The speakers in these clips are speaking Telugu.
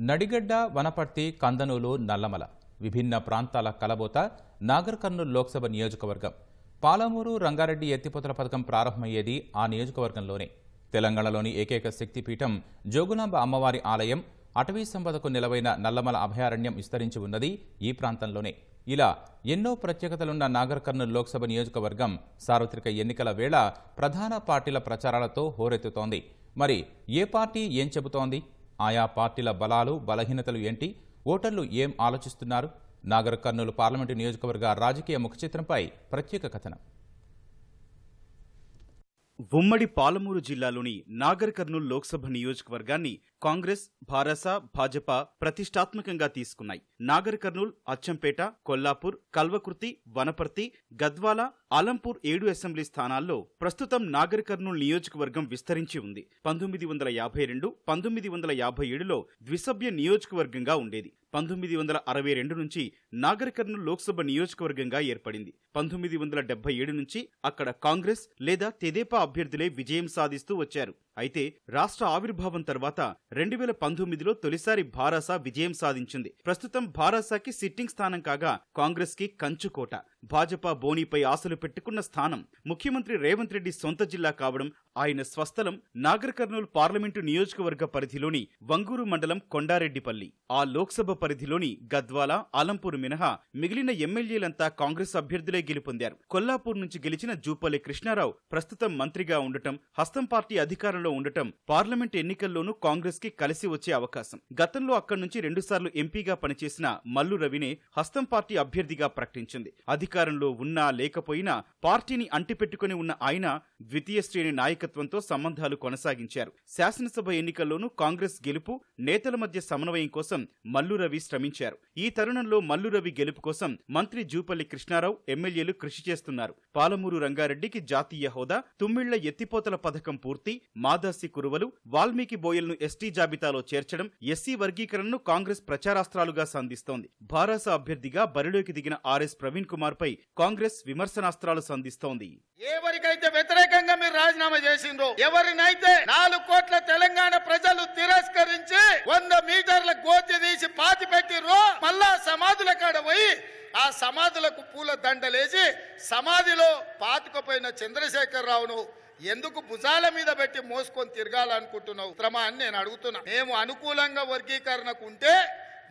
నడిగడ్డ వనపర్తి కందనూలు నల్లమల. విభిన్న ప్రాంతాల కలబోత నాగర్ కర్నూలు లోక్సభ నియోజకవర్గం. పాలమూరు రంగారెడ్డి ఎత్తిపోతల పథకం ప్రారంభమయ్యేది ఆ నియోజకవర్గంలోనే. తెలంగాణలోని ఏకైక శక్తిపీఠం జోగులాంబ అమ్మవారి ఆలయం అటవీ సంపదకు నిలవైన నల్లమల అభయారణ్యం విస్తరించి ఉన్నది ఈ ప్రాంతంలోనే. ఇలా ఎన్నో ప్రత్యేకతలున్న నాగర్ కర్నూలు లోక్సభ నియోజకవర్గం సార్వత్రిక ఎన్నికల వేళ ప్రధాన పార్టీల ప్రచారాలతో హోరెత్తుతోంది. మరి ఏ పార్టీ ఏం చెబుతోంది? ఆయా పార్టీల బలాలు బలహీనతలు ఏంటి? ఓటర్లు ఏం ఆలోచిస్తున్నారు? నాగర్ కర్నూలు పార్లమెంటు నియోజకవర్గ రాజకీయ ముఖచిత్రంపై ప్రత్యేక కథనం. ఉమ్మడి పాలమూరు జిల్లాలోని నాగర్కర్నూల్ లోక్సభ నియోజకవర్గాన్ని కాంగ్రెస్ భారస భాజపా ప్రతిష్టాత్మకంగా తీసుకున్నాయి. నాగర్ కర్నూల్ అచ్చంపేట కొల్లాపూర్ కల్వకుర్తి వనపర్తి గద్వాల ఆలంపూర్ ఏడు అసెంబ్లీ స్థానాల్లో ప్రస్తుతం నాగర్ కర్నూల్ నియోజకవర్గం విస్తరించి ఉంది. పంతొమ్మిది వందల యాభై రెండు పంతొమ్మిది వందల యాభై ఏడులో ద్విసభ్య నియోజకవర్గంగా ఉండేది. పంతొమ్మిది వందల అరవై రెండు నుంచి నాగర్ లోక్సభ నియోజకవర్గంగా ఏర్పడింది. పంతొమ్మిది వందల డెబ్బై ఏడు నుంచి అక్కడ కాంగ్రెస్ లేదా తెదేపా అభ్యర్థులే విజయం సాధిస్తూ వచ్చారు. అయితే రాష్ట్ర ఆవిర్భావం తర్వాత రెండు వేల పంతొమ్మిదిలో తొలిసారి భారాస విజయం సాధించింది. ప్రస్తుతం భారాసాకి సిట్టింగ్ స్థానం కాగా కాంగ్రెస్కి కంచుకోట భాజపా బోనీపై ఆశలు పెట్టుకున్న స్థానం ముఖ్యమంత్రి రేవంత్ రెడ్డి సొంత జిల్లా కావడం ఆయన స్వస్థలం నాగర్ కర్నూలు పార్లమెంటు నియోజకవర్గ పరిధిలోని వంగూరు మండలం కొండారెడ్డిపల్లి. ఆ లోక్సభ పరిధిలోని గద్వాల అలంపూర్ మినహా మిగిలిన ఎమ్మెల్యేలంతా కాంగ్రెస్ అభ్యర్థులే గెలుపొందారు. కొల్లాపూర్ నుంచి గెలిచిన జూపల్లి కృష్ణారావు ప్రస్తుతం మంత్రిగా ఉండటం హస్తం పార్టీ అధికారంలో ఉండటం పార్లమెంట్ ఎన్నికల్లోనూ కాంగ్రెస్కి కలిసి వచ్చే అవకాశం. గతంలో అక్కడి నుంచి రెండుసార్లు ఎంపీగా పనిచేసిన మల్లు రవినే హస్తం పార్టీ అభ్యర్థిగా ప్రకటించింది. అధికారంలో ఉన్నా లేకపోయినా పార్టీని అంటిపెట్టుకుని ఉన్న ఆయన ద్వితీయ శ్రేణి నాయకత్వంతో సంబంధాలు కొనసాగించారు. శాసనసభ ఎన్నికల్లోనూ కాంగ్రెస్ గెలుపు నేతల మధ్య సమన్వయం కోసం మల్లు రవి శ్రమించారు. ఈ తరుణంలో మల్లు రవి గెలుపు కోసం మంత్రి జూపల్లి కృష్ణారావు ఎమ్మెల్యేలు కృషి చేస్తున్నారు. పాలమూరు రంగారెడ్డికి జాతీయ హోదా తుమ్మిళ్ళ ఎత్తిపోతల పథకం పూర్తి మాదాసి కురువలు వాల్మీకి బోయల్ను ఎస్టీ జాబితాలో చేర్చడం ఎస్సీ వర్గీకరణను కాంగ్రెస్ ప్రచారాస్త్రాలుగా సంధిస్తోంది. భారాస అభ్యర్థిగా బరిలోకి దిగిన ఆర్ఎస్ ప్రవీణ్ కుమార్ పై కాంగ్రెస్ విమర్శనాస్త్రాలు సంధిస్తోంది. ఎవరికైతే వ్యతిరేకంగా మీరు రాజీనామా చేసిండ్రో ఎవరినైతే నాలుగు కోట్ల తెలంగాణ ప్రజలు తిరస్కరించి వంద మీటర్ల గోతి తీసి పాతి పెట్టిర్రో మళ్ళా సమాధుల కాడ పోయి ఆ సమాధులకు పూల సమాధిలో పాతుకుపోయిన చంద్రశేఖర్ రావును ఎందుకు భుజాల మీద పెట్టి మోసుకొని తిరగాలనుకుంటున్నావు? శ్రమ అని నేను అడుగుతున్నా. మేము అనుకూలంగా వర్గీకరణకు ఉంటే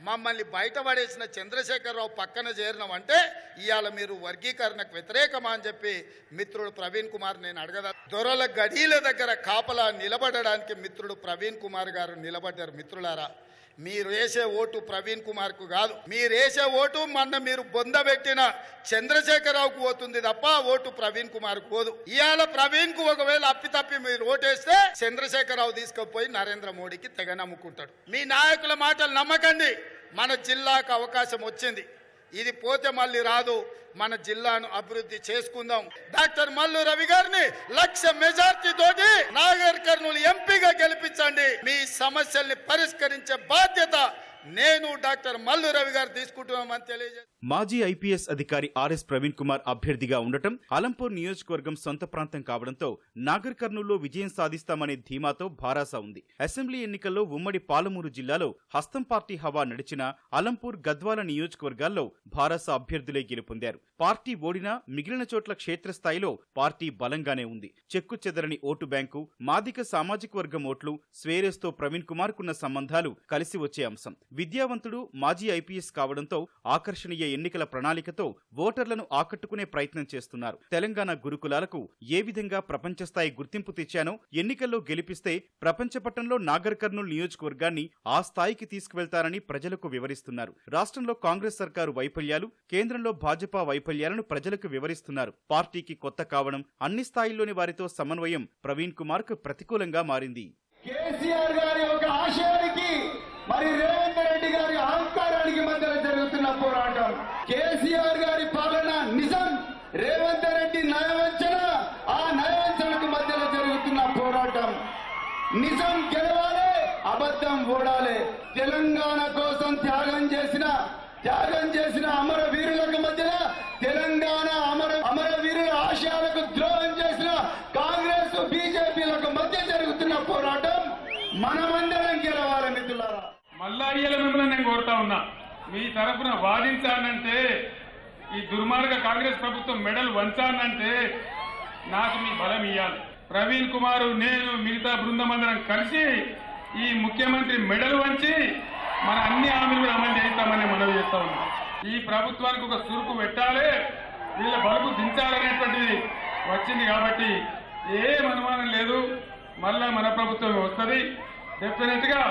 మమ్మల్ని బయటపడేసిన చంద్రశేఖరరావు పక్కన చేరినామంటే ఇవాళ మీరు వర్గీకరణకు వ్యతిరేకమా అని చెప్పి మిత్రుడు ప్రవీణ్ కుమార్ నేను అడగదా. దొరల గడీల దగ్గర కాపలా నిలబడడానికి మిత్రుడు ప్రవీణ్ కుమార్ గారు నిలబడ్డారు మిత్రులారా. మీరు వేసే ఓటు ప్రవీణ్ కుమార్కు కాదు. మీరేసే ఓటు మొన్న మీరు బొందబెట్టిన చంద్రశేఖరరావుకు పోతుంది తప్ప ఓటు ప్రవీణ్ కుమార్కు పోదు. ఇవాళ ప్రవీణ్కు ఒకవేళ అప్పితప్పి మీరు ఓటేస్తే చంద్రశేఖరరావు తీసుకుపోయి నరేంద్ర మోడీకి తెగ నమ్ముకుంటాడు. మీ నాయకుల మాటలు నమ్మకండి. మన జిల్లాకు అవకాశం వచ్చింది. ఇది పోతే మళ్ళీ రాదు. మన జిల్లాను అభివృద్ధి చేసుకుందాం. డాక్టర్ మల్లు రవి గారిని లక్ష మెజార్టీ తోటి నాగర్ కర్నూలు ఎంపీగా గెలిపించండి. మీ సమస్యల్ని పరిష్కరించే బాధ్యత నేను డాక్టర్ మల్లు రవి గారు తీసుకుంటున్నామని తెలియజేస్తాను మాజీ ఐపీఎస్ అధికారి ఆర్ఎస్ ప్రవీణ్ కుమార్ అభ్యర్థిగా ఉండటం అలంపూర్ నియోజకవర్గం సొంత ప్రాంతం కావడంతో నాగర్ కర్నూలులో విజయం సాధిస్తామనే ధీమాతో భారాస ఉంది. అసెంబ్లీ ఎన్నికల్లో ఉమ్మడి పాలమూరు జిల్లాలో హస్తం పార్టీ హవా నడిచిన అలంపూర్ గద్వాల నియోజకవర్గాల్లో భారాస అభ్యర్థులే గెలుపొందారు. పార్టీ ఓడినా మిగిలిన చోట్ల క్షేత్రస్థాయిలో పార్టీ బలంగానే ఉంది. చెక్కు చెదరని ఓటు బ్యాంకు మాదిక సామాజిక వర్గం ఓట్లు స్వేరేస్తో ప్రవీణ్ కుమార్ కున్న సంబంధాలు కలిసి వచ్చే అంశం. విద్యావంతుడు మాజీ ఐపీఎస్ కావడంతో ఆకర్షణీయ ఎన్నికల ప్రణాళికతో ఓటర్లను ఆకట్టుకునే ప్రయత్నం చేస్తున్నారు. తెలంగాణ గురుకులాలకు ఏ విధంగా ప్రపంచస్థాయి గుర్తింపు తెచ్చానో ఎన్నికల్లో గెలిపిస్తే ప్రపంచ పట్టంలో నాగర్ కర్నూలు నియోజకవర్గాన్ని ఆ స్థాయికి తీసుకువెళ్తారని ప్రజలకు వివరిస్తున్నారు. రాష్ట్రంలో కాంగ్రెస్ సర్కారు వైఫల్యాలు కేంద్రంలో భాజపా వైఫల్యాలను ప్రజలకు వివరిస్తున్నారు. పార్టీకి కొత్త కావడం అన్ని స్థాయిల్లోని వారితో సమన్వయం ప్రవీణ్ కుమార్కు ప్రతికూలంగా మారింది. కేసీఆర్ గారి ఒక ఆశయానికి మరి రేవంత్ రెడ్డి గారి అహంకారానికి మధ్యలో జరుగుతున్న పోరాటం. కేసీఆర్ గారి పాలన నిజం రేవంత్ రెడ్డి నయవంచన ఆ నయవంచనకు మధ్యలో జరుగుతున్న పోరాటం. నిజం గెలవాలి అబద్ధం ఓడాలి. తెలంగాణ కోసం త్యాగం చేసిన త్యాగం చేసిన అమర వీరులకు మధ్యన తెలంగాణ అమర అమర వీరుల ఆశయాలకు ద్రోహం చేసిన కాంగ్రెస్ బీజేపీలకు మధ్య జరుగుతున్న పోరాటం. మనమందరం మళ్ళా అయ్యేలా మిమ్మల్ని నేను కోరుతా ఉన్నా. మీ తరఫున వాదించానంటే ఈ దుర్మార్గ కాంగ్రెస్ ప్రభుత్వం మెడల్ వంచానంటే నాకు మీ బలం ఇయ్యాలి. ప్రవీణ్ కుమార్ నేను మిగతా బృందం అందరం కలిసి ఈ ముఖ్యమంత్రి మెడల్ వంచి మన అన్ని హామీలు కూడా అమలు చేస్తామని మనవి చేస్తా ఉన్నాం. ఈ ప్రభుత్వానికి ఒక సురుకు పెట్టాలి వీళ్ళ బలుపు దించాలనేటువంటిది వచ్చింది కాబట్టి ఏం అనుమానం లేదు. మళ్ళా మన ప్రభుత్వం వస్తుంది. డెఫినెట్గా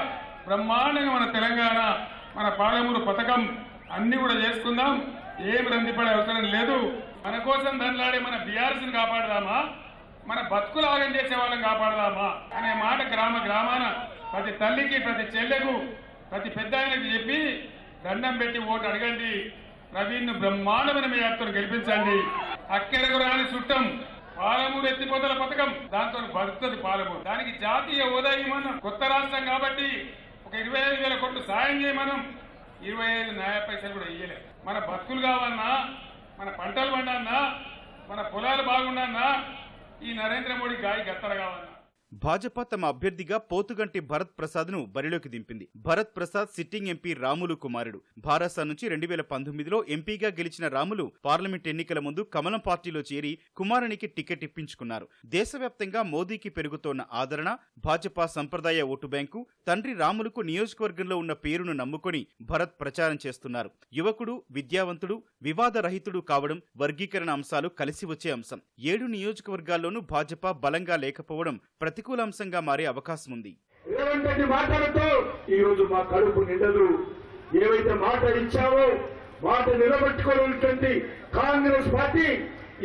బ్రహ్మాండంగా మన తెలంగాణ మన పాలమూరు పథకం అన్ని కూడా చేసుకుందాం. ఏం రందిపడే అవసరం లేదు. మన కోసం దండలాడే మన బీఆర్సీని కాపాడదామా? మన బతుకులు ఆగం చేసే వాళ్ళని కాపాడదామా? అనే మాట గ్రామ గ్రామాన ప్రతి తల్లికి ప్రతి చెల్లెకు ప్రతి పెద్ద చెప్పి దండం పెట్టి ఓటు అడగండి. ప్రవీణ్ బ్రహ్మాండమైన మీ యాత్ర గెలిపించండి. అక్కెరకు రాని చుట్టం పాలమూరు ఎత్తిపోతల పథకం. దాంతో బతుకుతుంది పాలమూరు. దానికి జాతీయ హోదా ఇవ్వమన్నాం కొత్త రాష్ట్రం కాబట్టి ఒక ఇరవై ఐదు వేల కోట్లు సాయం చేయమనం ఇరవై ఐదు న్యాయ పైసలు కూడా ఇయ్యలే. మన బతుకులు కావన్నా మన పంటలు పండన్నా మన పొలాలు బాగుండన్నా ఈ నరేంద్ర మోడీ గాయ గత్తర కావన్నా. భాజపా తమ అభ్యర్థిగా పోతుగంటి భరత్ ప్రసాద్ను బరిలోకి దింపింది. భరత్ ప్రసాద్ సిట్టింగ్ ఎంపీ రాములు కుమారుడు. భారసా నుంచి రెండు వేల పంతొమ్మిదిలో ఎంపీగా గెలిచిన రాములు పార్లమెంట్ ఎన్నికల ముందు కమలం పార్టీలో చేరి కుమారునికి టికెట్ ఇప్పించుకున్నారు. దేశవ్యాప్తంగా మోదీకి పెరుగుతోన్న ఆదరణ భాజపా సంప్రదాయ ఓటు బ్యాంకు తండ్రి రాములకు నియోజకవర్గంలో ఉన్న పేరును నమ్ముకొని భరత్ ప్రచారం చేస్తున్నారు. యువకుడు విద్యావంతుడు వివాదరహితుడు కావడం వర్గీకరణ అంశాలు కలిసి వచ్చే అంశం. ఏడు నియోజకవర్గాల్లోనూ భాజపా బలంగా లేకపోవడం ప్రతి ప్రతికూల అంశంగా మారే అవకాశం ఉంది మాట్లాడుతూ ఈ రోజు మా కడుపు నిండదు. ఏవైతే మాట ఇచ్చావో మాట నిలబెట్టుకోవాలన్నటువంటి కాంగ్రెస్ పార్టీ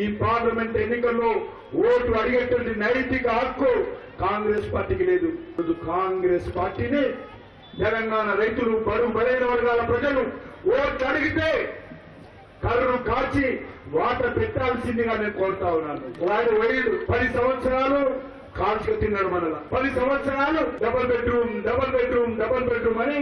ఈ పార్లమెంట్ ఎన్నికల్లో ఓటు అడిగేటువంటి నైతిక హక్కు కాంగ్రెస్ పార్టీకి లేదు. కాంగ్రెస్ పార్టీని తెలంగాణ రైతులు బడు బలైన వర్గాల ప్రజలు ఓట్లు అడిగితే కర్రను కాచి వాట పెట్టాల్సిందిగా నేను కోరుతా ఉన్నాను. వాడు వైడు పది సంవత్సరాలు కాల్చుకు తిన్నాడు మనల. పది సంవత్సరాలు double bedroom double bedroom double bedroom అని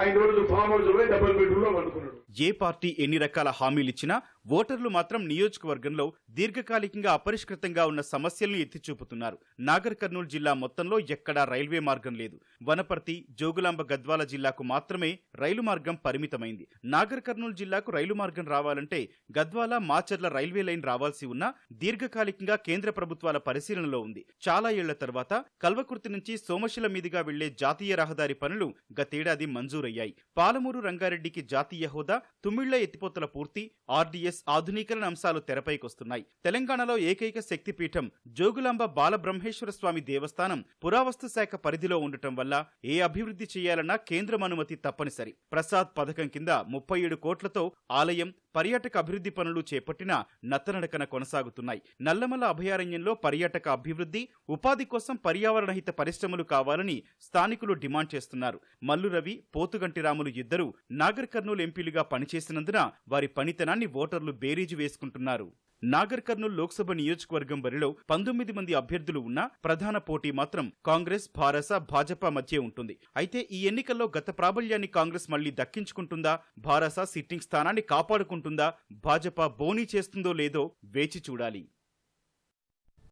ఆయన రోజు ఫామ్ హౌస్ పోయి డబుల్ బెడ్రూమ్లో అనుకున్నాడు ఏ పార్టీ ఎన్ని రకాల హామీలిచ్చినా ఓటర్లు మాత్రం నియోజకవర్గంలో దీర్ఘకాలికంగా అపరిష్కృతంగా ఉన్న సమస్యలను ఎత్తి చూపుతున్నారు నాగర్ కర్నూలు జిల్లా మొత్తంలో ఎక్కడా రైల్వే మార్గం లేదు. వనపర్తి జోగులాంబ గద్వాల జిల్లాకు మాత్రమే రైలు మార్గం పరిమితమైంది. నాగర్ కర్నూలు జిల్లాకు రైలు మార్గం రావాలంటే గద్వాల మాచర్ల రైల్వే లైన్ రావాల్సి ఉన్నా దీర్ఘకాలికంగా కేంద్ర ప్రభుత్వాల పరిశీలనలో ఉంది. చాలా ఏళ్ళ తర్వాత కల్వకుర్తి నుంచి సోమశిల మీదుగా వెళ్ళే జాతీయ రహదారి పనులు గతేడాది మంజూరయ్యాయి. పాలమూరు రంగారెడ్డికి జాతీయ హోదా తుమ్మిళ్ళ ఎత్తిపోతల పూర్తి ఆర్డీఎస్ ఆధునీకరణ అంశాలు తెరపైకొస్తున్నాయి. తెలంగాణలో ఏకైక శక్తిపీఠం జోగులాంబ బాలబ్రహ్మేశ్వర స్వామి దేవస్థానం పురావస్తు శాఖ పరిధిలో ఉండటం వల్ల ఏ అభివృద్ధి చేయాలన్నా కేంద్రం అనుమతి తప్పనిసరి. ప్రసాద్ పథకం కింద ముప్పై ఏడు కోట్లతో ఆలయం పర్యాటక అభివృద్ధి పనులు చేపట్టిన నత్తనడకన కొనసాగుతున్నాయి. నల్లమల అభయారణ్యంలో పర్యాటక అభివృద్ధి ఉపాధి కోసం పర్యావరణహిత పరిశ్రమలు కావాలని స్థానికులు డిమాండ్ చేస్తున్నారు. మల్లు రవి పోతుగంటి రాములు ఇద్దరు నాగర్ కర్నూలు ఎంపీలుగా పనిచేసినందున వారి పనితనాన్ని ఓటర్లు బేరీజు వేసుకుంటున్నారు. నాగర్ కర్నూల్ లోక్సభ నియోజకవర్గం బరిలో పంతొమ్మిది మంది అభ్యర్థులు ఉన్నా ప్రధాన పోటీ మాత్రం కాంగ్రెస్ భారస భాజపా మధ్య ఉంటుంది. అయితే ఈ ఎన్నికల్లో గత ప్రాబల్యాన్ని కాంగ్రెస్ మళ్ళీ దక్కించుకుంటుందా? భారస సిట్టింగ్ స్థానాన్ని కాపాడుకుంటుందా? భాజపా బోనీ చేస్తుందో లేదో వేచి చూడాలి.